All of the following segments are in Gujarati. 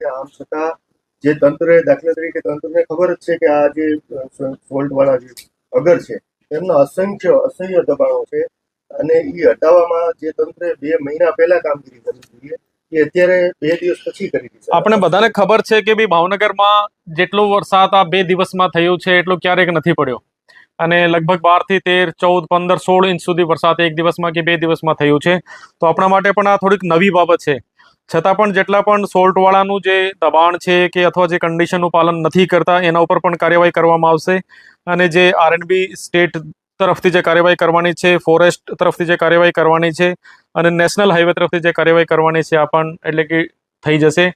આમ છતાં જે તંત્ર દાખલા તરીકે તંત્રને ખબર જ છે કે આ જે સોલ્ટ વાળા જે અગર છે એમના અસંખ્ય અસહ્ય દબાણો છે અને એ હટાવવામાં જે તંત્રે બે મહિના પહેલા કામગીરી કરવી જોઈએ એ અત્યારે બે દિવસ પછી આપણે બધાને ખબર છે કે ભાઈ ભાવનગરમાં જેટલો વરસાદ આ બે દિવસમાં થયો છે એટલો ક્યારેક નથી પડ્યો. અને લગભગ બારથી તેર, ચૌદ, પંદર, સોળ ઇંચ સુધી વરસાદ એક દિવસમાં કે બે દિવસમાં થયું છે. તો આપણા માટે પણ આ થોડીક નવી બાબત છે. છતાં પણ જેટલા પણ સોલ્ટવાળાનું જે દબાણ છે કે અથવા જે કન્ડિશનનું પાલન નથી કરતા, એના ઉપર પણ કાર્યવાહી કરવામાં આવશે. અને જે આરએનબી સ્ટેટ તરફથી જે કાર્યવાહી કરવાની છે, ફોરેસ્ટ તરફથી જે કાર્યવાહી કરવાની છે અને નેશનલ હાઈવે તરફથી જે કાર્યવાહી કરવાની છે, આ પણ એટલે કે થઈ જશે.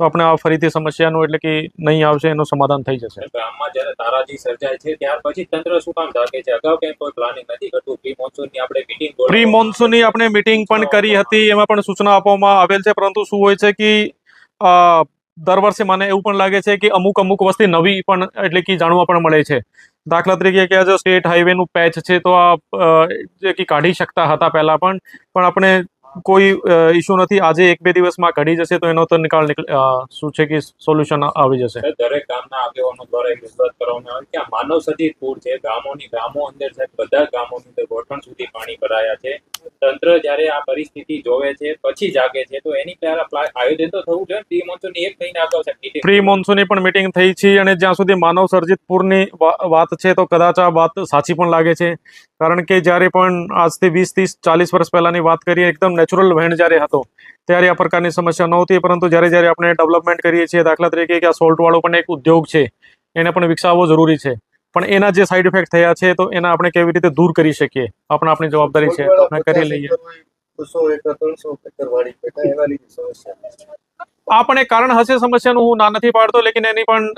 તો આપણે આ ફરીથી સમસ્યાનું એટલે કે નહીં આવશે એનું સમાધાન થઈ જશે. ગામમાં જ્યારે તારાજી સર્જાય છે ત્યાર પછી તંત્ર શું કામ ધાકે છે? અગાઉ કેમ કોઈ પ્લાનિંગ નથી કરતું? પ્રી મોન્સૂનની આપણે મીટિંગ પ્રી મોન્સૂનની આપણે મીટિંગ પણ કરી હતી એમાં પણ સૂચના આપવામાં આવેલ છે પરંતુ શું હોય છે કે દર વર્ષે મને એવું પણ લાગે છે કે અમુક અમુક વસ્તી નવી પણ એટલે કે જાણવા પણ મળે છે. દાખલા તરીકે કે આ જો સ્ટેટ હાઈવેનું પેચ છે તો આ જે કે કાઢી શકતા હતા પહેલાં પણ પણ આપણે કોઈ ઇશ્યુ નથી. આજે એક બે દિવસમાં ઘડી જશે તો એનો તો નિકાલ શું છે કે સોલ્યુશન આવી જશે. દરેક ગામના આગેવાનો દ્વારા એક રજૂઆત કરવામાં આવે કે માનવ સજીવ પૂર છે. ગામોની ગામો અંદર સાહેબ બધા ગામોની અંદર ગોઠણ સુધી પાણી ભરાયા છે. તંત્ર જ્યારે આ પરિસ્થિતિ જોવે છે, પછી જાગે છે, તો એની પહેલા આયોજન તો થવું જોઈએ. પ્રી મોન્સૂનની એક મહિના અગાઉ પ્રી મોન્સૂનની પણ મીટિંગ થઈ છે અને જ્યાં સુધી માનવ સર્જિત પૂરની વાત છે, તો કદાચ આ વાત સાચી પણ લાગે છે. કારણ કે જ્યારે પણ આજથી વીસ, ત્રીસ, ચાલીસ વર્ષ પહેલાની વાત કરીએ, એકદમ નેચરલ વહેણ જ્યારે હતો, ત્યારે આ પ્રકારની સમસ્યા નહોતી. પરંતુ જ્યારે જ્યારે આપણે ડેવલપમેન્ટ કરીએ છીએ, દાખલા તરીકે કે આ સોલ્ટવાળો પણ એક ઉદ્યોગ છે, એને પણ વિકસાવવો જરૂરી છે. પણ એના જે સાઈડ ઇફેક્ટ થયા છે તો એના આપણે કેવી રીતે દૂર કરી શકીએ? આપણે આપણી જવાબદારી છે આપણે કરી લઈએ. આ પણ એક કારણ હશે સમસ્યાનું હું ના નથી પાડતો લેકિન એની પણ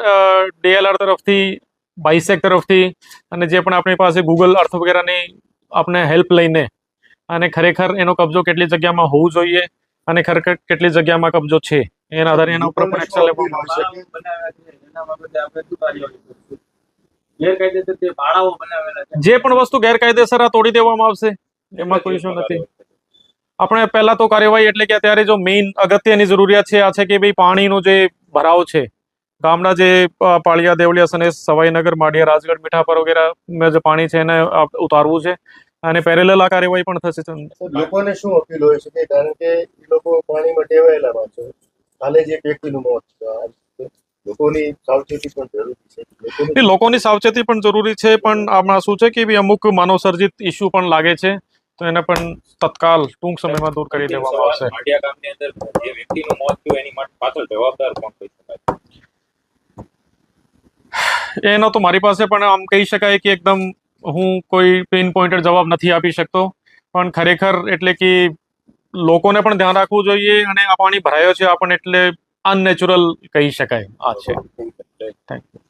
ડીએલઆર તરફથી બાઇસેક તરફથી અને જે પણ આપણી પાસે ગૂગલ અર્થ વગેરેની આપણે હેલ્પ લઈને અને ખરેખર એનો કબજો કેટલી જગ્યામાં હોવું જોઈએ અને ખરેખર કેટલી જગ્યામાં કબજો છે એના આધારે એના ઉપર પણ એક્શન લેવામાં આવશે ગેરકાયદેસર તે ભાડાઓ બનાવેલા છે. જે પણ વસ્તુ ગેરકાયદેસર આ તોડી દેવામાં આવશે એમાં કોઈ ઇશ્યુ નથી. આપણે પહેલા તો કાર્યવાહી એટલે કે અત્યારે જો મેઇન અગત્યની જરૂરિયાત છે આ છે કે ભાઈ પાણીનો જે ભરાવ છે ગામના જે પાળિયા દેવલિયા અને સવાઈનગર માળિયા રાજગઢ મીઠાપર વગેરે જે પાણી છે એને ઉતારવું છે અને પેરેલલ આ કાર્યવાહી પણ થશે લોકોને શું અપીલ હોય છે કારણ કે લોકો પાણીમાં ટેવાયેલા છે. હાલે જે વ્યક્તિનું મોત લોકોની સાવચેતી પણ જરૂરી છે. લોકોની સાવચેતી પણ જરૂરી છે પણ આમાં શું છે કે અમુક માનવસર્જિત ઇસ્યુ પણ લાગે છે તો એને પણ તત્કાલ ટૂંક સમયમાં દૂર કરી દેવામાં આવશે. માઢિયા ગામની અંદર જે વ્યક્તિનું મોત થયું એની માટે પાછળ જવાબદાર કોણ હોઈ શકાય? એનો તો મારી પાસે પણ આમ કહી શકાય કે એકદમ હું કોઈ પેન પોઈન્ટેડ જવાબ નથી આપી શકતો પણ ખરેખર એટલે કે લોકોને પણ ધ્યાન રાખવું જોઈએ અને આ પાણી ભરાયો છે આપણને એટલે અનનેચરલ કહી શકાય. આ છે. Thank you